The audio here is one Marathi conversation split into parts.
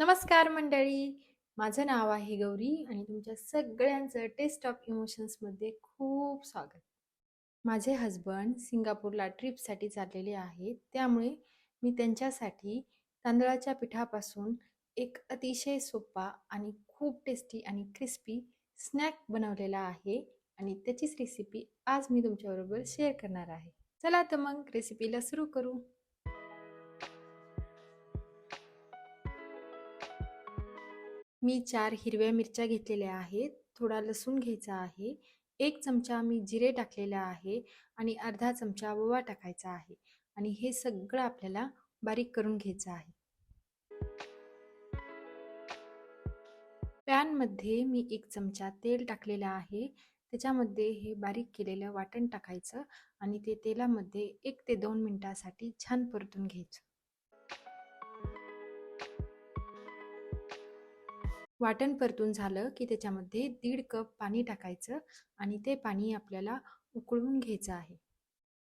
नमस्कार मंडळी. माझं नाव आहे गौरी आणि तुमच्या सगळ्यांचं टेस्ट ऑफ इमोशन्समध्ये खूप स्वागत. माझे हजबंड सिंगापूरला ट्रिपसाठी चाललेले आहेत. त्यामुळे मी त्यांच्यासाठी तांदळाच्या पिठापासून एक अतिशय सोपा आणि खूप टेस्टी आणि क्रिस्पी स्नॅक बनवलेला आहे आणि त्याचीच रेसिपी आज मी तुमच्याबरोबर शेअर करणार आहे. चला तर मग रेसिपीला सुरू करू. मी चार हिरव्या मिरच्या घेतलेल्या आहेत. थोडा लसूण घ्यायचा आहे. एक चमचा मी जिरे टाकलेला आहे आणि अर्धा चमचा ओवा टाकायचा आहे आणि हे सगळं आपल्याला बारीक करून घ्यायचं आहे. पॅनमध्ये मी एक चमचा तेल टाकलेलं आहे. त्याच्यामध्ये हे बारीक केलेलं वाटण टाकायचं आणि ते तेलामध्ये एक ते दोन मिनटासाठी छान परतून घ्यायचं. वाटण परतून झालं की त्याच्यामध्ये दीड कप पाणी टाकायचं आणि ते पाणी आपल्याला उकळून घ्यायचं आहे.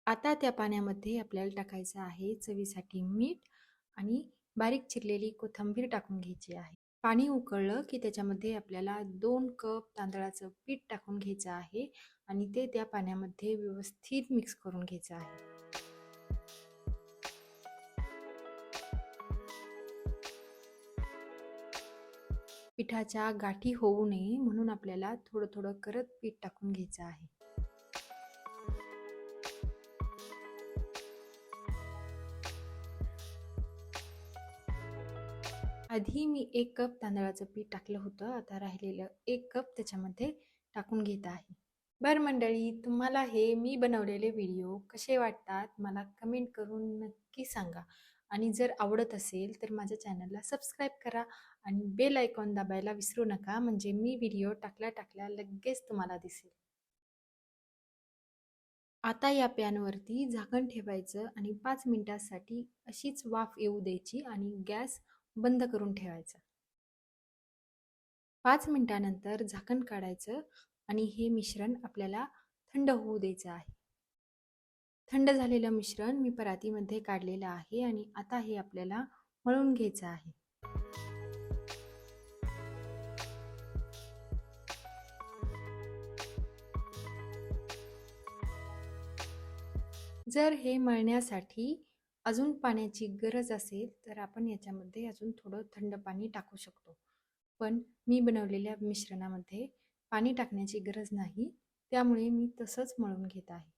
आता त्या पाण्यामध्ये आपल्याला टाकायचं आहे चवीसाठी मीठ आणि बारीक चिरलेली कोथिंबीर टाकून घ्यायची आहे. पाणी उकळलं की त्याच्यामध्ये आपल्याला दोन कप तांदळाचं पीठ टाकून घ्यायचं आहे आणि ते त्या पाण्यामध्ये व्यवस्थित मिक्स करून घ्यायचं आहे. पिठाच्या गाठी होऊ नये म्हणून आपल्याला थोडं थोडं करत पीठ टाकून घ्यायचं आहे. आधी मी एक कप तांदळाचं पीठ टाकलं होतं. आता राहिलेलं एक कप त्याच्यामध्ये टाकून घेत आहे. बर मंडळी तुम्हाला हे मी बनवलेले व्हिडिओ कसे वाटतात? मला कमेंट करून नक्की सांगा. आणि जर आवडत असेल तर माझ्या चॅनलला सबस्क्राईब करा आणि बेल आयकॉन दाबायला विसरू नका म्हणजे मी व्हिडिओ टाकल्या टाकल्या लगेच तुम्हाला दिसेल. आता या पॅनवरती झाकण ठेवायचं आणि पाच मिनटासाठी अशीच वाफ येऊ द्यायची आणि गॅस बंद करून ठेवायचा. पाच मिनिटानंतर झाकण काढायचं आणि हे मिश्रण आपल्याला थंड होऊ द्यायचं आहे. थंड झालेलं मिश्रण मी परातीमध्ये काढलेलं आहे आणि आता हे आपल्याला मळून घ्यायचं आहे. जर हे मळण्यासाठी अजून पाण्याची गरज असेल तर आपण याच्यामध्ये अजून थोडं थंड पाणी टाकू शकतो. पण मी बनवलेल्या मिश्रणामध्ये पाणी टाकण्याची गरज नाही त्यामुळे मी तसंच मळून घेत आहे.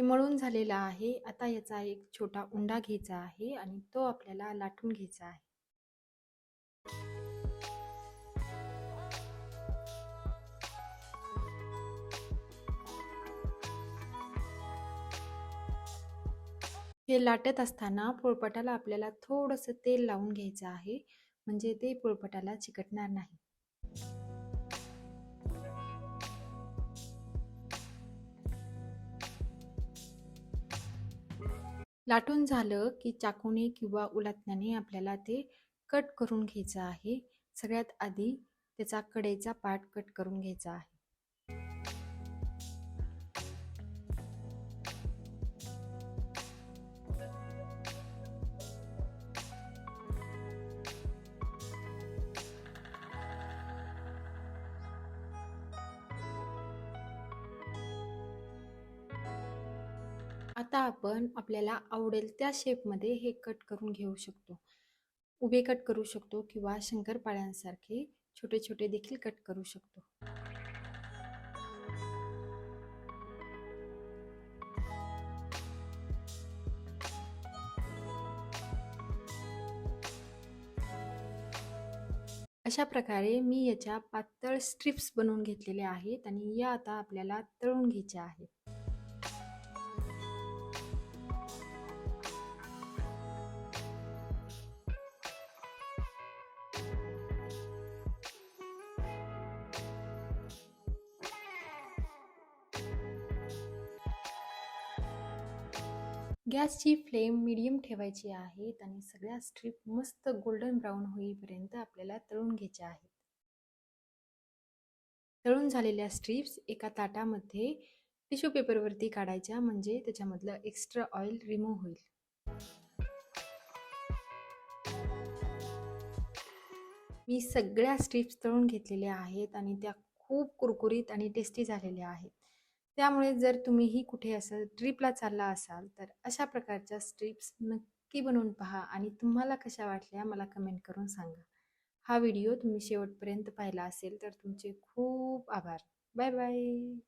मळून झालेला आहे. आता याचा एक छोटा उंडा घ्यायचा आहे आणि तो आपल्याला लाटून घ्यायचा आहे. हे लाटत असताना पोळपटाला आपल्याला थोडंसं तेल लावून घ्यायचं आहे. म्हणजे ते पोळपटाला चिकटणार नाही. लाटून झालं की चाकूने किंवा उलातण्याने आपल्याला ते कट करून घ्यायचं आहे. सगळ्यात आधी त्याचा कडेचा पार्ट कट करून घ्यायचा आहे. आता आपण आपल्याला आवडेल त्या शेपमध्ये हे कट करून घेऊ शकतो. उभे कट करू शकतो किंवा शंकरपाळ्यांसारखे छोटे छोटे देखील कट करू शकतो. अशा प्रकारे मी याच्या पातळ स्ट्रिप्स बनवून घेतलेल्या आहेत आणि या आता आपल्याला तळून घ्यायच्या आहेत. गॅसची फ्लेम मिडियम ठेवायची आहे आणि सगळ्या स्ट्रीप मस्त गोल्डन ब्राऊन होईपर्यंत आपल्याला तळून घ्यायच्या आहेत. तळून झालेल्या स्ट्रीप्स एका ताटामध्ये टिश्यू पेपरवरती काढायच्या म्हणजे त्याच्यामधलं एक्स्ट्रा ऑइल रिमूव्ह होईल. मी सगळ्या स्ट्रिप्स तळून घेतलेल्या आहेत आणि त्या खूप कुरकुरीत आणि टेस्टी झालेल्या आहेत. त्यामुळे जर तुम्हीही कुठे असं ट्रिपला चालला असाल तर अशा प्रकारच्या स्ट्रिप्स नक्की बनवून पहा आणि तुम्हाला कशा वाटल्या मला कमेंट करून सांगा. हा व्हिडिओ तुम्ही शेवटपर्यंत पाहिला असेल तर तुमचे खूप आभार. Bye bye.